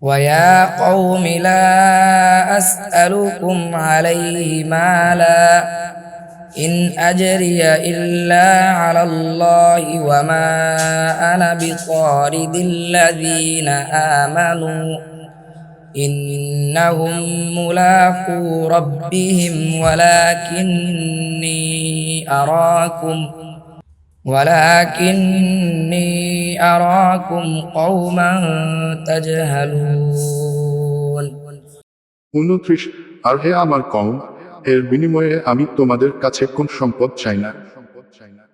ويا قوم لا أسألكم عليه مالا إن أجري إلا على الله وما أنا بطارد الذين آمنوا إنهم ملاقو ربهم ولكني أراكم ولكني أراكم قوما تجهلون উনত্রিশ আর হে আমার কম এর বিনিময়ে আমি তোমাদের কাছে কোন সম্পদ চাই না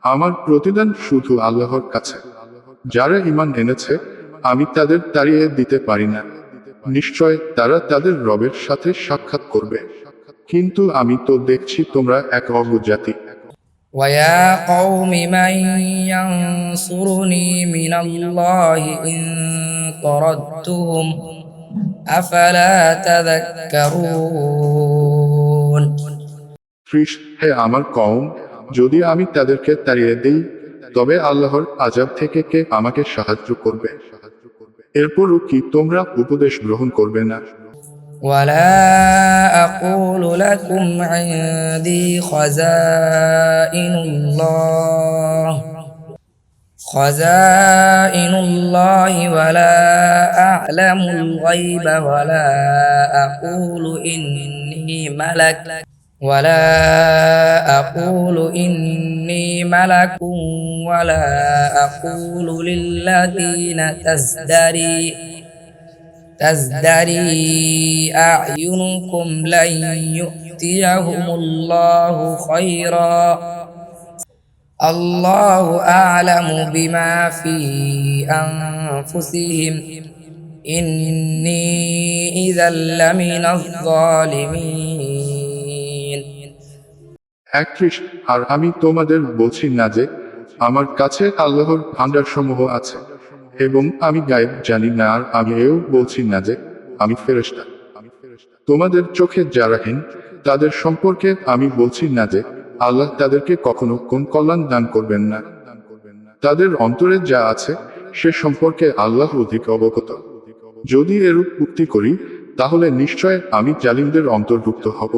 আমার প্রতিদান শুধু আল্লাহর কাছে যারা ইমান এনেছে আমি তাদের তাড়িয়ে দিতে পারি না নিশ্চয় তারা তাদের রবের সাথে সাক্ষাৎ করবে কিন্তু আমি তো দেখছি তোমরা এক অবজাতি ويا قوم من ينصرني من الله إن طردتهم أفلا تذكرون ত্রিশ হে আমার কম যদি আমি তাদেরকে তাড়িয়ে দিই তবে আল্লাহর আজাব থেকে কে আমাকে সাহায্য করবে এরপরও কি তোমরা উপদেশ গ্রহণ করবে না ولا أقول لكم عندي خزائن الله. خزائن الله ولا أعلم الغيب ولا أقول إني ملك. ولا أقول إني ملك ولا أقول للذين تزدري. تزدري أعينكم لن يؤتيهم الله خيرا الله أعلم بما في أنفسهم إني إذا لمن الظالمين একত্রিশ আর আমি তোমাদের বলছি না যে আমার কাছে আল্লাহর ভান্ডার সমূহ আছে এবং আমি গায়েব জানি না, আর আমি এও বলছি না যে আমি ফেরেশতা। তোমাদের চোখে যারাহীন তাদের সম্পর্কে আমি বলছি না যে আল্লাহ তাদেরকে কখনো কোন কল্যাণ দান করবেন না। তাদের অন্তরে যা আছে, সে সম্পর্কে আল্লাহ অধিক অবগত। যদি এরূপ উক্তি করি, তাহলে নিশ্চয় আমি জালিমদের অন্তর্ভুক্ত হব।